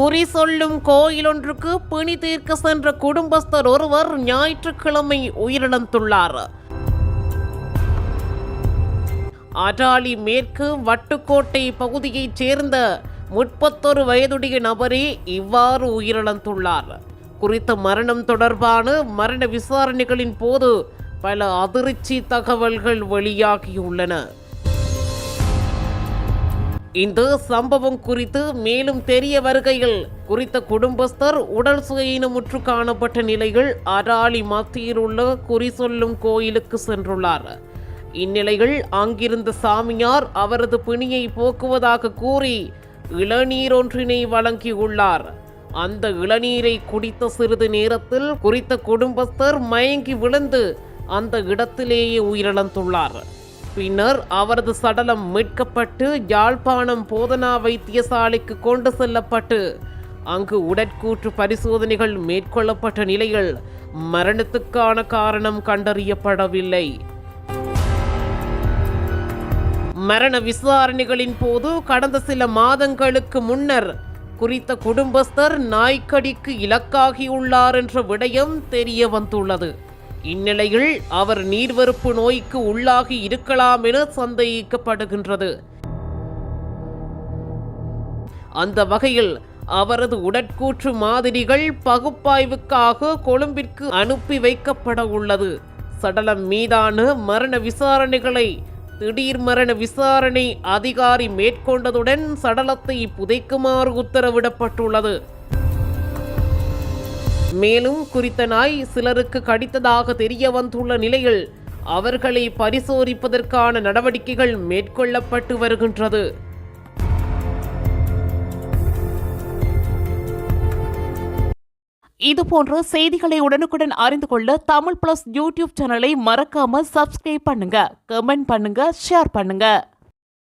குறி சொல்லும் கோயிலொன்றுக்கு பிணி தீர்க்க சென்ற குடும்பஸ்தர் ஒருவர் ஞாயிற்றுக்கிழமை உயிரிழந்துள்ளார். அடாலி மேற்கு வட்டுக்கோட்டை பகுதியைச் சேர்ந்த முப்பத்தொரு வயதுடைய நபரே இவ்வாறு உயிரிழந்துள்ளார். குறித்த மரணம் தொடர்பான மரண விசாரணைகளின் போது பல அதிர்ச்சி தகவல்கள் வெளியாகியுள்ளன. இந்த சம்பவம் குறித்து மேலும் தெரிய வருகையில் குறித்த குடும்பஸ்தர் உடல் சுகையினமுற்று காணப்பட்ட நிலையில் அராளி மத்தியில் உள்ள குறி சொல்லும் கோயிலுக்கு சென்றுள்ளார். இந்நிலையில் அங்கிருந்த சாமியார் அவரது பிணியை போக்குவதாக கூறி இளநீரொன்றினை வழங்கியுள்ளார். அந்த இளநீரை குடித்த சிறிது நேரத்தில் குறித்த குடும்பஸ்தர் மயங்கி விழுந்து அந்த இடத்திலேயே உயிரிழந்துள்ளார். பின்னர் அவரது சடலம் மீட்கப்பட்டு யாழ்ப்பாணம் போதனா வைத்தியசாலைக்கு கொண்டு செல்லப்பட்டு அங்கு உடற்கூற்று பரிசோதனைகள் மேற்கொள்ளப்பட்ட நிலையில் மரணத்துக்கான காரணம் கண்டறியப்படவில்லை. மரண விசாரணைகளின் போது கடந்த சில மாதங்களுக்கு முன்னர் குறித்த குடும்பஸ்தர் நாய்க்கடிக்கு இலக்காகியுள்ளார் என்ற விடயம் தெரிய வந்துள்ளது இந்நிலையில் அவர் நீர்வருப்பு நோய்க்கு உள்ளாகி இருக்கலாம் என சந்தேகிக்கப்படுகின்றது. அந்த வகையில் அவரது உடற்கூற்று மாதிரிகள் பகுப்பாய்வுக்காக கொழும்பிற்கு அனுப்பி வைக்கப்பட உள்ளது. சடலம் மீதான மரண விசாரணைகளை திடீர் மரண விசாரணை அதிகாரி மேற்கொண்டதுடன் சடலத்தை புதைக்குமாறு உத்தரவிடப்பட்டுள்ளது. மேலும் குறித்த நாய் சிலருக்கு கடித்ததாக தெரிய வந்துள்ள நிலையில் அவர்களை பரிசோதிப்பதற்கான நடவடிக்கைகள் மேற்கொள்ளப்பட்டு வருகின்றது. இதுபோன்ற செய்திகளை உடனுக்குடன் அறிந்து கொள்ள தமிழ் பிளஸ் யூடியூப் சேனலை மறக்காம சப்ஸ்கிரைப் பண்ணுங்க கமெண்ட் பண்ணுங்க ஷேர் பண்ணுங்க.